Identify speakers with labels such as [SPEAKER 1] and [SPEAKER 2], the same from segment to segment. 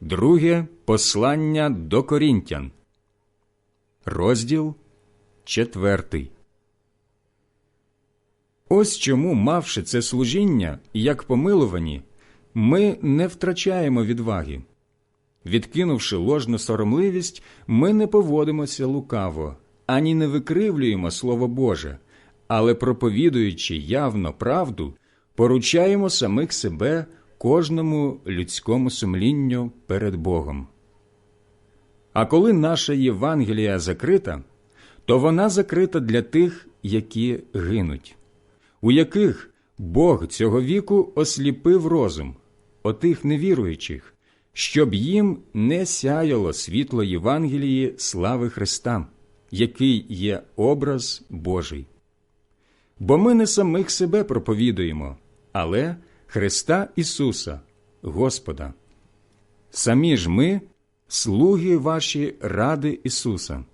[SPEAKER 1] Друге послання до Корінтян, розділ четвертий. Ось чому, мавши це служіння, як помилувані, ми не втрачаємо відваги. Відкинувши ложну соромливість, ми не поводимося лукаво, ані не викривлюємо Слово Боже, але проповідуючи явно правду, поручаємо самих себе кожному людському сумлінню перед Богом. А коли наша Євангелія закрита, то вона закрита для тих, які гинуть, у яких Бог цього віку осліпив розум, отих невіруючих, щоб їм не сяяло світло Євангелії слави Христа, який є образ Божий. Бо ми не самих себе проповідуємо, але Христа Ісуса, Господа. Самі ж ми слуги ваші ради Ісуса.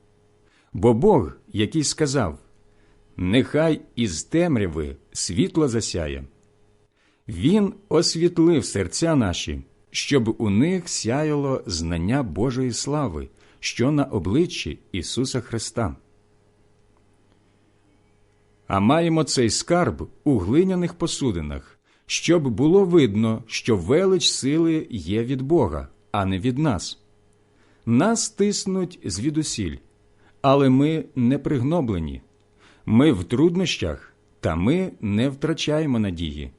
[SPEAKER 1] Бо Бог, який сказав Нехай із темряви світло засяє. Він освітлив серця наші, щоб у них сяяло знання Божої слави, що на обличчі Ісуса Христа. А маємо цей скарб у глиняних посудинах, щоб було видно, що велич сили є від Бога, а не від нас. Нас тиснуть звідусіль, але ми не пригноблені. Ми в труднощах, та ми не втрачаємо надії.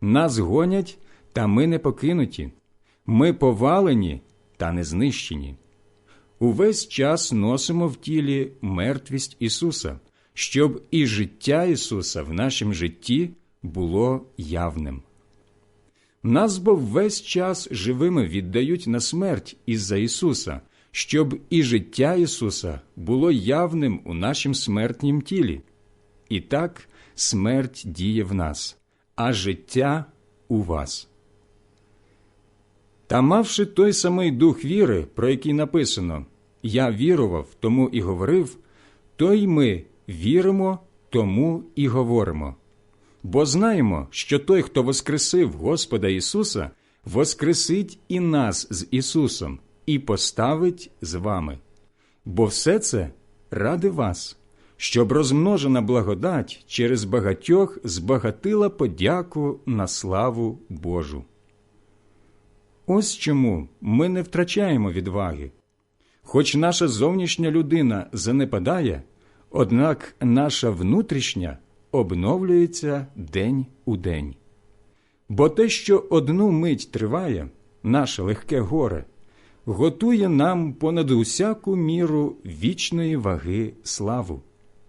[SPEAKER 1] Нас гонять, та ми не покинуті. Ми повалені та не знищені. Увесь час носимо в тілі мертвість Ісуса, щоб і життя Ісуса в нашому житті було явним. Нас бо весь час живими віддають на смерть із-за Ісуса, щоб і життя Ісуса було явним у нашім смертнім тілі. І так смерть діє в нас, а життя у вас. Та мавши той самий дух віри, про який написано Я вірував, тому і говорив, то й ми віримо, тому і говоримо. Бо знаємо, що той, хто воскресив Господа Ісуса, воскресить і нас з Ісусом, і поставить з вами. Бо все це ради вас, щоб розмножена благодать через багатьох збагатила подяку на славу Божу. Ось чому ми не втрачаємо відваги. Хоч наша зовнішня людина занепадає, однак наша внутрішня обновлюється день у день. Бо те, що одну мить триває, наше легке горе, готує нам понад усяку міру вічної ваги славу,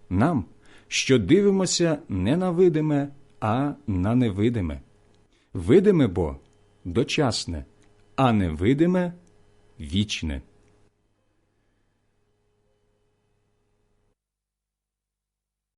[SPEAKER 1] нам, що дивимося не на видиме, а на невидиме. Видиме бо дочасне, а невидиме вічне.